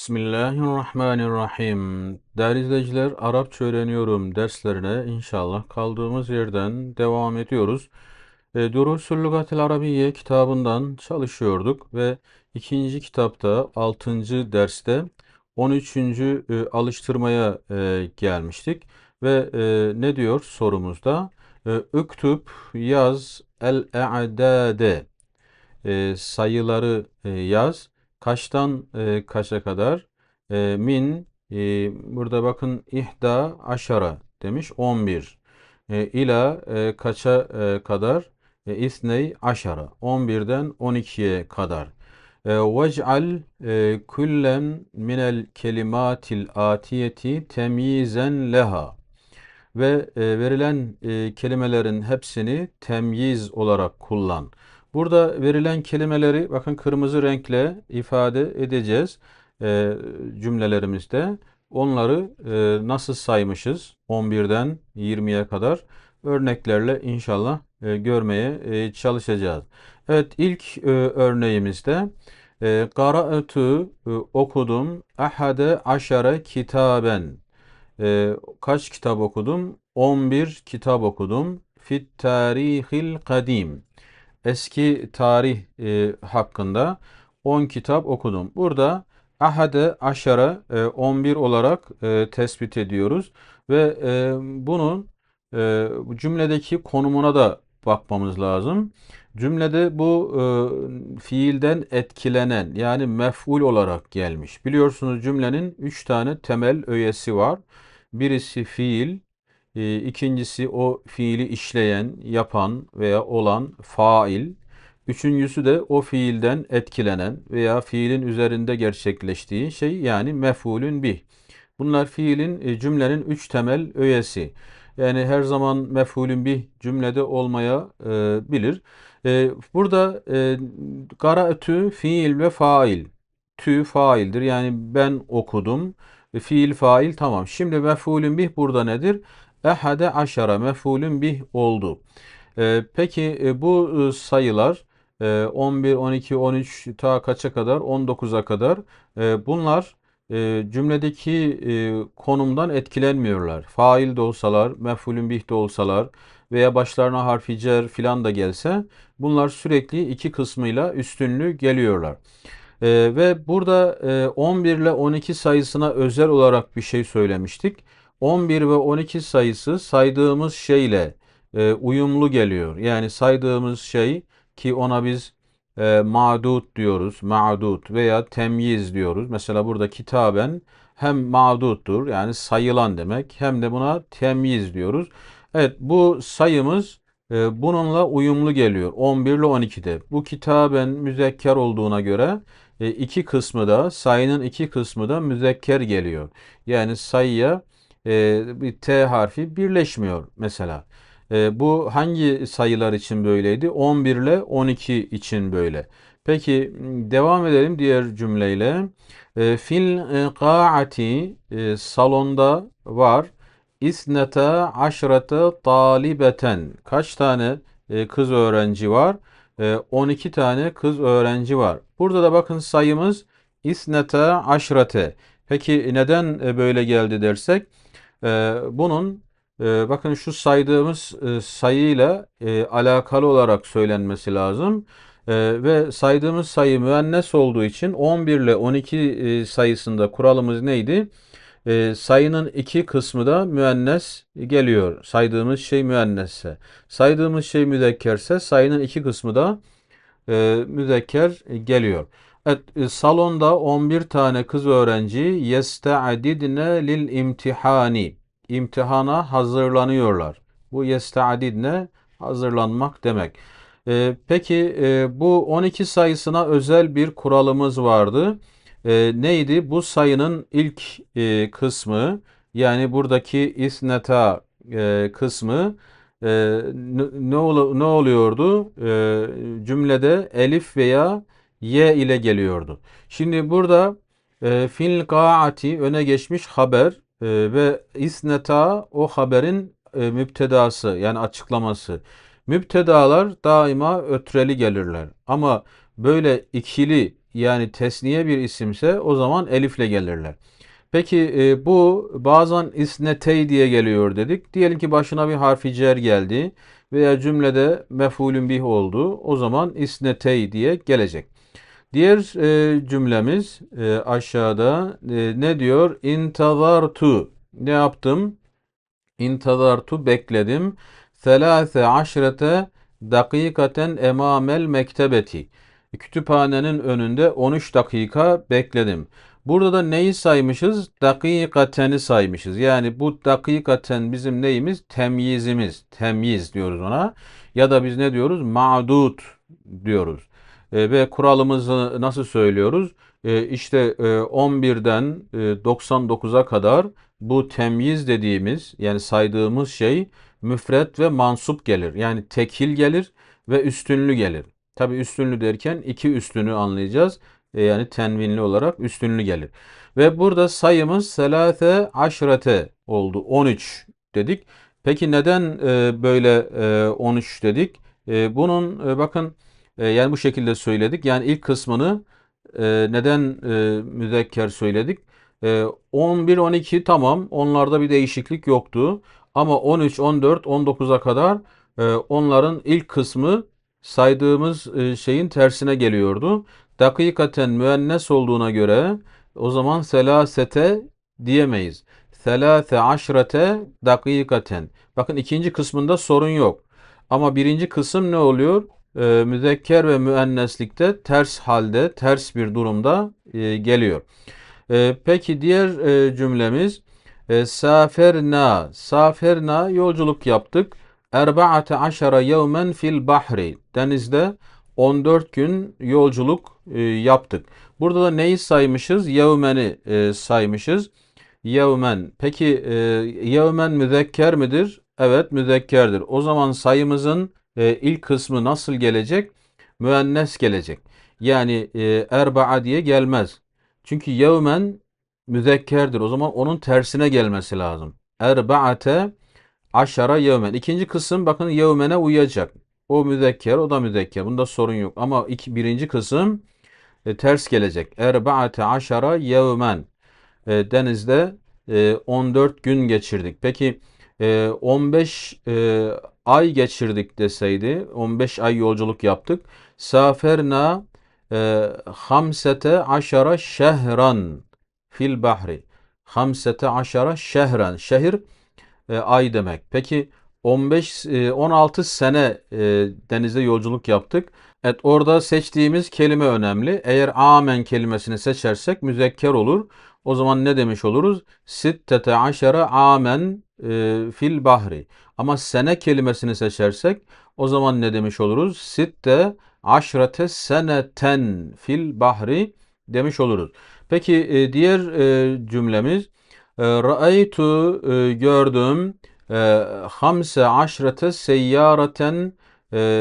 Bismillahirrahmanirrahim. Değerli izleyiciler, Arapça öğreniyorum derslerine inşallah kaldığımız yerden devam ediyoruz. E, Durusul Lugatil Arabiye kitabından çalışıyorduk ve ikinci kitapta 6. derste 13. e, alıştırmaya e, gelmiştik. Ve e, ne diyor sorumuzda? E, Üktüb yaz el-e'dade e, sayıları e, yaz. Kaçtan e, kaça kadar? E, min e, burada bakın ihda aşara demiş 11. E, ila e, kaça e, kadar? E, isney aşara 11'den 12'ye kadar. E, kullen minel kelimatil atiyeti temyizen leha ve e, verilen e, kelimelerin hepsini temyiz olarak kullan. Burada verilen kelimeleri bakın kırmızı renkle ifade edeceğiz e, cümlelerimizde. Onları e, nasıl saymışız 11'den 20'ye kadar örneklerle inşallah e, görmeye e, çalışacağız. Evet ilk e, örneğimizde e, Qara'tu e, okudum ahade aşare kitaben. E, kaç kitap okudum? 11 kitap okudum. Fit tarihil kadim eski tarih e, hakkında 10 kitap okudum. Burada ahade aşara e, 11 olarak e, tespit ediyoruz ve e, bunun e, cümledeki konumuna da bakmamız lazım. Cümlede bu e, fiilden etkilenen yani mef'ul olarak gelmiş. Biliyorsunuz cümlenin 3 tane temel öğesi var. Birisi fiil, e, ikincisi o fiili işleyen, yapan veya olan fail. Üçüncüsü de o fiilden etkilenen veya fiilin üzerinde gerçekleştiği şey yani mef'ulün bih. Bunlar fiilin e, cümlenin üç temel öğesi. Yani her zaman mef'ulün bih cümlede olmaya e, bilir. E, burada e, qara'tü fiil ve fail. Tü faildir. Yani ben okudum. E, fiil fail tamam. Şimdi mef'ulün bih burada nedir? Ehade aşara mef'ulün bih oldu. E, peki e, bu e, sayılar e, 11, 12, 13 ta kaça kadar? 19'a kadar. E, bunlar cümledeki konumdan etkilenmiyorlar. Fail de olsalar, mef'ulün bih de olsalar veya başlarına harfi cer filan da gelse bunlar sürekli iki kısmıyla üstünlü geliyorlar. Ve burada e, 11 ile 12 sayısına özel olarak bir şey söylemiştik. 11 ve 12 sayısı saydığımız şeyle e, uyumlu geliyor. Yani saydığımız şey ki ona biz e, ma'dud diyoruz, ma'dud veya temyiz diyoruz. Mesela burada kitaben hem ma'duddur yani sayılan demek hem de buna temyiz diyoruz. Evet bu sayımız e, bununla uyumlu geliyor 11 ile 12'de. Bu kitaben müzekker olduğuna göre e, iki kısmı da sayının iki kısmı da müzekker geliyor. Yani sayıya e, T harfi birleşmiyor mesela. E, bu hangi sayılar için böyleydi? 11 ile 12 için böyle. Peki devam edelim diğer cümleyle. E, fil qa'ati e, salonda var. İsnete aşrete talibeten. Kaç tane e, kız öğrenci var? E, 12 tane kız öğrenci var. Burada da bakın sayımız isnete aşrete. Peki neden e, böyle geldi dersek? E, bunun e, bakın şu saydığımız e, sayıyla e, alakalı olarak söylenmesi lazım. E, ve saydığımız sayı müennes olduğu için 11 ile 12 e, sayısında kuralımız neydi? E, sayının iki kısmı da müennes geliyor. Saydığımız şey müennesse. Saydığımız şey müzekkerse sayının iki kısmı da e, müzekker geliyor. E, salonda 11 tane kız öğrenci yesta'didne lil imtihani imtihana hazırlanıyorlar. Bu yesta'didne hazırlanmak demek. E, peki e, bu 12 sayısına özel bir kuralımız vardı. E, neydi? Bu sayının ilk e, kısmı yani buradaki isneta e, kısmı e, ne, ne oluyordu? E, cümlede elif veya y ile geliyordu. Şimdi burada e, fil gaati öne geçmiş haber e, ve isneta o haberin e, müptedası yani açıklaması. Müptedalar daima ötreli gelirler. Ama böyle ikili yani tesniye bir isimse o zaman elifle gelirler. Peki e, bu bazen isnetey diye geliyor dedik. Diyelim ki başına bir harfi cer geldi veya cümlede mef'ulün bih oldu. O zaman isnetey diye gelecek. Diğer e, cümlemiz e, aşağıda e, ne diyor? İntazartu. Ne yaptım? İntazartu bekledim. Selase aşrete dakikaten emamel mektebeti. Kütüphanenin önünde 13 dakika bekledim. Burada da neyi saymışız? Dakikateni saymışız. Yani bu dakikaten bizim neyimiz? Temyizimiz. Temyiz diyoruz ona. Ya da biz ne diyoruz? Ma'dut diyoruz. E, ve kuralımızı nasıl söylüyoruz? E, işte e, 11'den e, 99'a kadar bu temyiz dediğimiz yani saydığımız şey müfret ve mansup gelir. Yani tekil gelir ve üstünlü gelir. Tabi üstünlü derken iki üstünü anlayacağız. E, yani tenvinli olarak üstünlü gelir. Ve burada sayımız selate aşrete oldu. 13 dedik. Peki neden e, böyle e, 13 dedik? E, bunun e, bakın e, yani bu şekilde söyledik. Yani ilk kısmını e, neden e, müzekker söyledik? E, 11, 12 tamam onlarda bir değişiklik yoktu. Ama 13, 14, 19'a kadar e, onların ilk kısmı saydığımız e, şeyin tersine geliyordu. Dakikaten müennes olduğuna göre o zaman selasete diyemeyiz. Selase aşrete dakikaten. Bakın ikinci kısmında sorun yok. Ama birinci kısım ne oluyor? E, müzekker ve müenneslikte ters halde, ters bir durumda e, geliyor. E, peki diğer e, cümlemiz e, saferna, saferna yolculuk yaptık. Erbaate aşara yevmen fil bahri. Denizde 14 gün yolculuk e, yaptık. Burada da neyi saymışız? Yevmeni e, saymışız. Yevmen. Peki e, yevmen müzekker midir? Evet müzekkerdir. O zaman sayımızın e, ilk kısmı nasıl gelecek? Müennes gelecek. Yani e, erba'a diye gelmez. Çünkü yevmen müzekkerdir. O zaman onun tersine gelmesi lazım. Erba'ate aşara yevmen. İkinci kısım bakın yevmene uyacak. O müzekker, o da müzekker. Bunda sorun yok. Ama iki, birinci kısım e, ters gelecek. Erba'ate aşara yevmen. E, denizde e, 14 gün geçirdik. Peki 15 e, e, ay geçirdik deseydi, 15 ay yolculuk yaptık. Saferna e, hamsete aşara şehran fil bahri. Hamsete aşara şehran. Şehir ay demek. Peki 15 16 sene denizde yolculuk yaptık. Evet orada seçtiğimiz kelime önemli. Eğer amen kelimesini seçersek müzekker olur. O zaman ne demiş oluruz? Sittete aşere amen e, fil bahri. Ama sene kelimesini seçersek o zaman ne demiş oluruz? Sitte aşrete seneten fil bahri demiş oluruz. Peki e, diğer e, cümlemiz e, Ra'aytu gördüm hamse aşrete seyyareten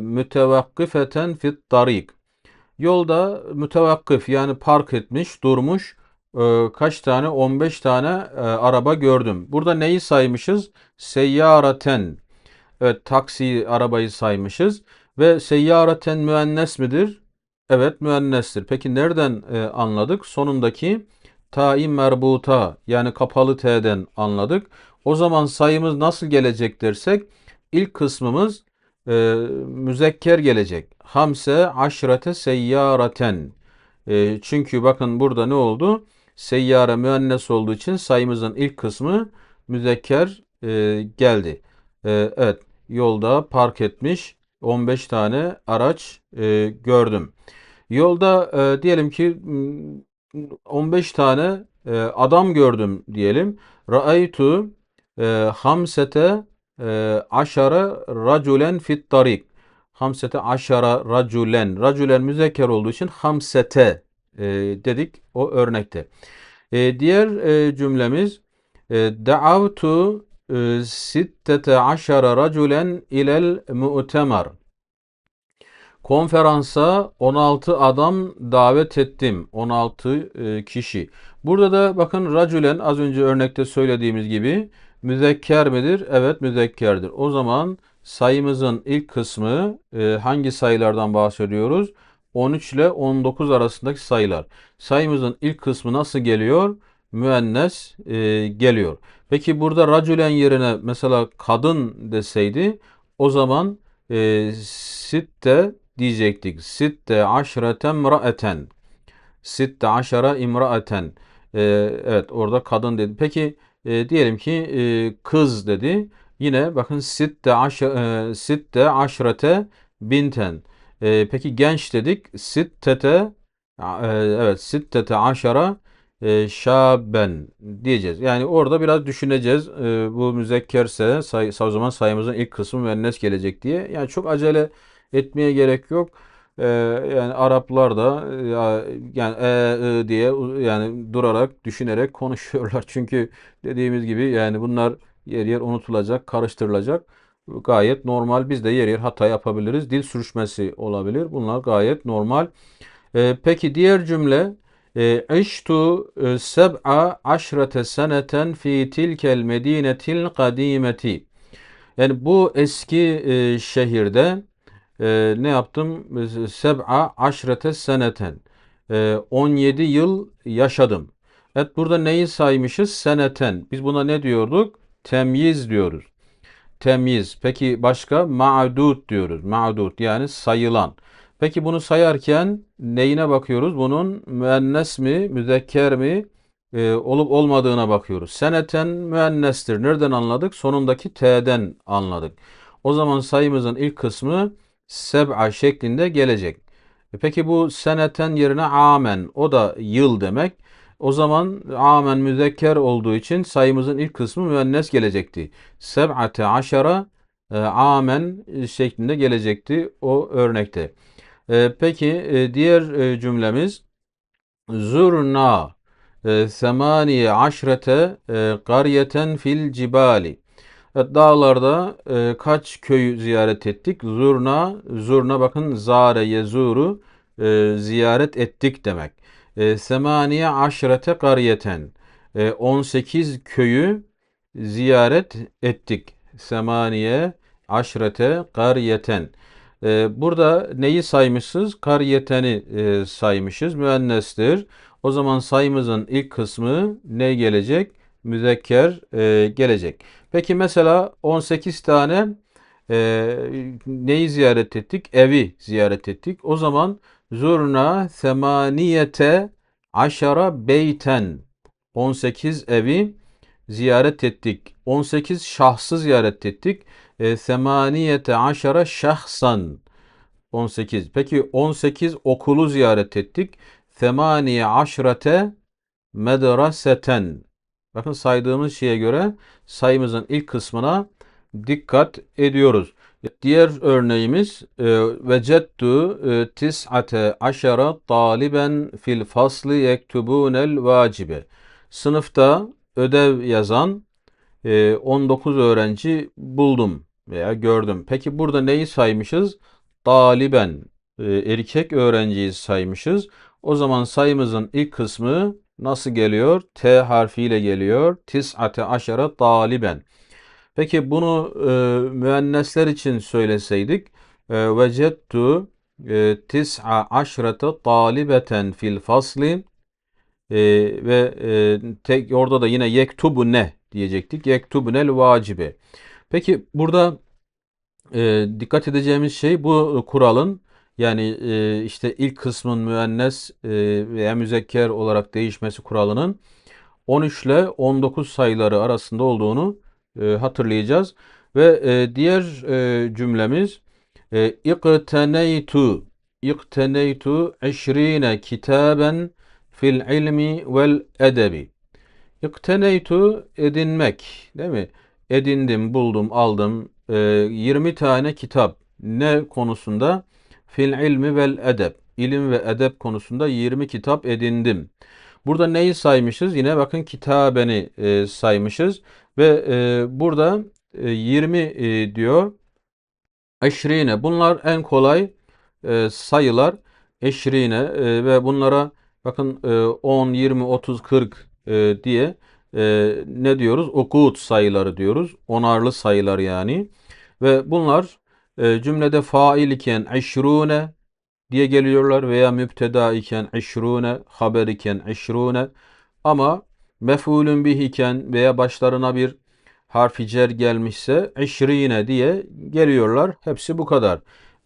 mütevakkifeten fit tarik. Yolda mütevakkıf yani park etmiş, durmuş e, kaç tane? 15 tane e, araba gördüm. Burada neyi saymışız? Seyyaraten. Evet taksi arabayı saymışız. Ve seyyaraten müennes midir? Evet müennestir. Peki nereden e, anladık? Sonundaki taim merbuta yani kapalı t'den anladık. O zaman sayımız nasıl gelecek dersek ilk kısmımız e, müzekker gelecek. Hamse aşrete seyyaraten. E, çünkü bakın burada ne oldu? Seyyare müennes olduğu için sayımızın ilk kısmı müzekker e, geldi. E, evet yolda park etmiş 15 tane araç e, gördüm. Yolda e, diyelim ki 15 tane e, adam gördüm diyelim. Ra'aytu e, hamsete e, aşara raculen fit tarik. Hamsete aşara raculen. Raculen müzekker olduğu için hamsete e, dedik o örnekte. E, diğer e, cümlemiz e, Da'avtu e, sittete aşara raculen ilel mu'temar. Konferansa 16 adam davet ettim. 16 e, kişi. Burada da bakın raculen az önce örnekte söylediğimiz gibi müzekker midir? Evet müzekkerdir. O zaman sayımızın ilk kısmı hangi sayılardan bahsediyoruz? 13 ile 19 arasındaki sayılar. Sayımızın ilk kısmı nasıl geliyor? Müennes e, geliyor. Peki burada racülen yerine mesela kadın deseydi o zaman e, sitte diyecektik. Sitte aşreten mraeten. Sitte aşara imraeten. E, evet orada kadın dedi. Peki e, diyelim ki e, kız dedi. Yine bakın sitte, aş e, sitte aşrete binten. E, peki genç dedik. Sittete e, evet sittete aşara e, şaben diyeceğiz. Yani orada biraz düşüneceğiz. E, bu müzekkerse say, o zaman sayımızın ilk kısmı müennes gelecek diye. Yani çok acele etmeye gerek yok. E, yani Araplar da ya, yani e, e diye yani durarak düşünerek konuşuyorlar. Çünkü dediğimiz gibi yani bunlar yer yer unutulacak, karıştırılacak. Gayet normal. Biz de yer yer hata yapabiliriz. Dil sürüşmesi olabilir. Bunlar gayet normal. E, peki diğer cümle İştu seb'a aşrete seneten fi tilkel medinetil kadimeti. Yani bu eski e, şehirde e, ne yaptım? Seb'a aşrete seneten. E, 17 yıl yaşadım. Evet burada neyi saymışız? Seneten. Biz buna ne diyorduk? Temyiz diyoruz. Temyiz. Peki başka? Ma'dud diyoruz. Ma'dud yani sayılan. Peki bunu sayarken neyine bakıyoruz? Bunun müennes mi, müzekker mi e, olup olmadığına bakıyoruz. Seneten müennestir. Nereden anladık? Sonundaki t'den anladık. O zaman sayımızın ilk kısmı seb'a şeklinde gelecek. E peki bu seneten yerine amen o da yıl demek. O zaman amen müzekker olduğu için sayımızın ilk kısmı müennes gelecekti. Seb'ate aşara e, amen şeklinde gelecekti o örnekte. E, peki e, diğer cümlemiz Zurna semaniye aşrete karyeten fil cibali. Dağlarda kaç köy ziyaret ettik? Zurna, zurna bakın zare yezuru e, ziyaret ettik demek. E, semaniye aşrete kariyeten. E, 18 köyü ziyaret ettik. Semaniye aşrete kariyeten. E, burada neyi saymışız? Kariyeteni e, saymışız. Müennestir. O zaman sayımızın ilk kısmı ne gelecek? Müzekker e, gelecek. Peki mesela 18 tane e, neyi ziyaret ettik? Evi ziyaret ettik. O zaman zurna semaniyete aşara beyten 18 evi ziyaret ettik. 18 şahsı ziyaret ettik. E, semaniyete aşara şahsan 18. Peki 18 okulu ziyaret ettik. Semaniye aşrete medraseten Bakın saydığımız şeye göre sayımızın ilk kısmına dikkat ediyoruz. Diğer örneğimiz e, vecettu e, tis'ate aşara taliben fil fasli yektubunel vacibe. Sınıfta ödev yazan 19 e, öğrenci buldum veya gördüm. Peki burada neyi saymışız? Taliben erkek öğrenciyi saymışız. O zaman sayımızın ilk kısmı nasıl geliyor? T harfiyle geliyor. Tis'ate aşara taliben. Peki bunu e, müennesler için söyleseydik e, vecettu e, tis'a aşrete talibeten fil fasli e, ve e, tek orada da yine yektubu ne diyecektik. Yektubunel vacibe. Peki burada e, dikkat edeceğimiz şey bu kuralın yani e, işte ilk kısmın müennes e, veya müzekker olarak değişmesi kuralının 13 ile 19 sayıları arasında olduğunu e, hatırlayacağız. Ve e, diğer e, cümlemiz e, İqteneytu İqteneytu eşrine kitaben fil ilmi vel edebi. İqteneytu edinmek değil mi? Edindim, buldum, aldım. E, 20 tane kitap. Ne konusunda? Fil ilmi vel edeb. İlim ve edep konusunda 20 kitap edindim. Burada neyi saymışız? Yine bakın kitabeni e, saymışız. Ve e, burada e, 20 e, diyor. Eşrine. Bunlar en kolay e, sayılar. Eşrine e, ve bunlara bakın e, 10, 20, 30, 40 e, diye e, ne diyoruz? Okut sayıları diyoruz. Onarlı sayılar yani. Ve bunlar e, cümlede fail iken eşrune diye geliyorlar veya müpteda iken işrune, haber iken işrune ama mef'ulün bih iken veya başlarına bir harfi cer gelmişse işrine diye geliyorlar. Hepsi bu kadar.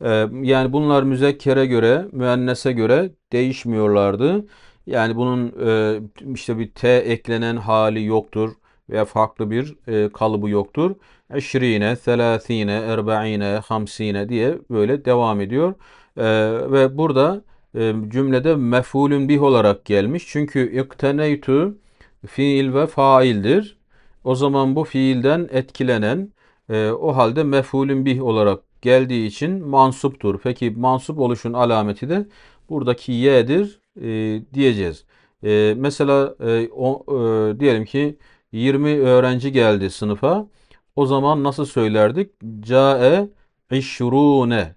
Ee, yani bunlar müzekkere göre, müennese göre değişmiyorlardı. Yani bunun e, işte bir T eklenen hali yoktur veya farklı bir e, kalıbı yoktur. Eşrine, selâthine, erba'ine, hamsine diye böyle devam ediyor. E, ve burada e, cümlede mef'ulün bih olarak gelmiş. Çünkü ikteneytu fiil ve faildir. O zaman bu fiilden etkilenen e, o halde mef'ulün bih olarak geldiği için mansuptur. Peki mansup oluşun alameti de buradaki y'dir e, diyeceğiz. E, mesela e, o, e, diyelim ki 20 öğrenci geldi sınıfa. O zaman nasıl söylerdik? Cae işrune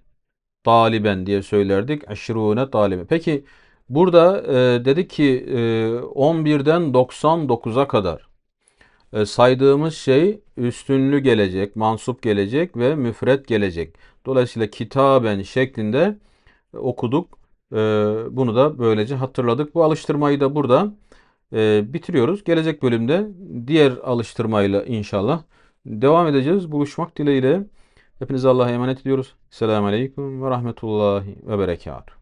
taliben diye söylerdik. Işrune taliben. Peki burada e, dedik ki e, 11'den 99'a kadar e, saydığımız şey üstünlü gelecek, mansup gelecek ve müfret gelecek. Dolayısıyla kitaben şeklinde okuduk. E, bunu da böylece hatırladık. Bu alıştırmayı da burada e, bitiriyoruz. Gelecek bölümde diğer alıştırmayla inşallah devam edeceğiz. Buluşmak dileğiyle. Hepinize Allah'a emanet ediyoruz. Selamun Aleyküm ve Rahmetullahi ve Berekatuhu.